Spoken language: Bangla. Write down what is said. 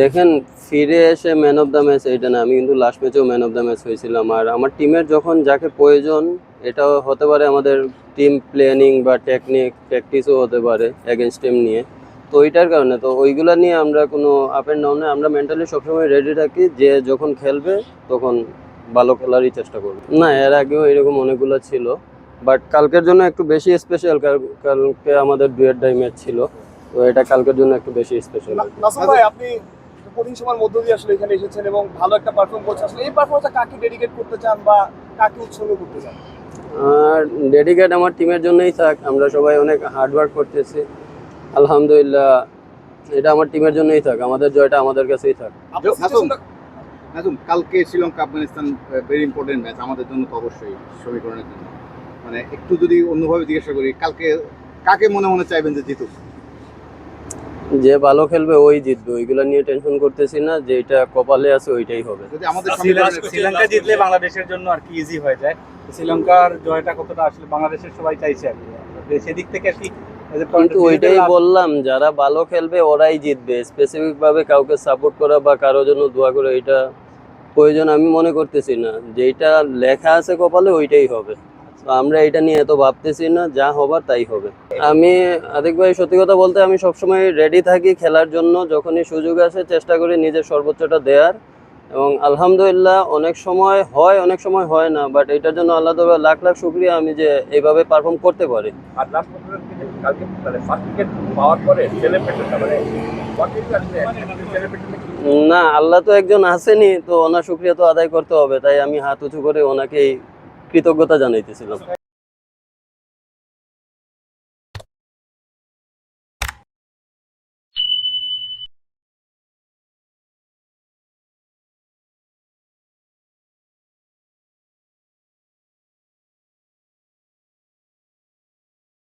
দেখেন, ফিরে এসে ম্যান অফ দ্য ম্যাচ এটা না, আমি কিন্তু লাস্ট ম্যাচেও ম্যান অফ দ্য ম্যাচ হয়েছিলাম। আর আমার টিমের যখন যাকে প্রয়োজন, এটাও হতে পারে আমাদের টিম প্ল্যানিং বা টেকনিক প্র্যাকটিসও হতে পারে এগেনস্ট টিম নিয়ে। তো ওইটার কারণে, তো ওইগুলো নিয়ে আমরা কোনো আপ অ্যান্ড ডাউনে আমরা মেন্টালি সবসময় রেডি থাকি যে যখন খেলবে, তখন ভালো খেলারই চেষ্টা করবে। না, এর আগেও এরকম অনেকগুলো ছিল বাট কালকের জন্য একটু বেশি স্পেশাল কালকে আমাদের ডুয়েট ডাই ম্যাচ ছিল। তো এটা কালকের জন্য একটু বেশি স্পেশাল না- নাসুম ভাই আপনি কঠিন সময়ের মধ্য দিয়ে আসলে এখানে এসেছেন এবং ভালো একটা পারফর্ম করছেন। আসলে এই পারফরমেন্সটা কাকে ডেডিকেট করতে চান বা কাকে উৎসর্গ করতে চান? আর ডেডিকেট আমার টিমের জন্যই থাক আমরা সবাই অনেক হার্ড ওয়ার্ক করতেছি। আলহামদুলিল্লাহ এটা আমার টিমের জন্যই থাক আমাদের জয়টা আমাদের কাছেই থাক। নাজুম কালকে Sri Lanka Afghanistan very important match আমাদের জন্য তো অবশ্যই সমীকরণের জন্য। মানে একটু যদি অন্যভাবে জিজ্ঞাসা করি কালকে কাকে মনে মনে চাইবেন যে জিতুক? যে ভালো খেলবে ওই জিতবে ওইগুলো নিয়ে টেনশন করতেছি না যেটা কপালে আছে ওইটাই হবে। যদি আমাদের শ্রীলঙ্কা জিতলে বাংলাদেশের জন্য আর কি ইজি হয়ে যায়। শ্রীলঙ্কার জয়টা কতটা আসলে বাংলাদেশের সবাই চাইছে আর কি। সেদিক থেকে আর কি কিন্তু ওইটাই বললাম যারা ভালো খেলবে ওরাই জিতবে। স্পেসিফিক ভাবে কাউকে সাপোর্ট করা বা কারোর জন্য দোয়া করে এটা প্রয়োজন আমি মনে করতেছি না। যেটা লেখা আছে কপালে ওইটাই হবে। আমরা এটা নিয়ে এত ভাবতেছি না যা হবার তাই হবে। আমি আদিক ভাই সত্যি কথা বলতে আমি সবসময় রেডি থাকি খেলার জন্য যখনই সুযোগ আসে চেষ্টা করি নিজের সর্বোচ্চটা দেওয়ার এবং আলহামদুলিল্লাহ অনেক সময় হয় অনেক সময় হয় না বাট এটার জন্য আল্লাহ তাআলা লাখ লাখ শুক্রিয়া আমি যে এইভাবে পারফর্ম করতে পারি। আর লাস্ট কালকে মানে ফার্স্ট উইকেট পাওয়ার পরে মানে না আল্লাহ তো একজন আসেনি তো ওনার শুক্রিয়া তো আদায় করতে হবে তাই আমি হাত উঁচু করে ওনাকে এই কৃতজ্ঞতা জানাইতেছিলাম।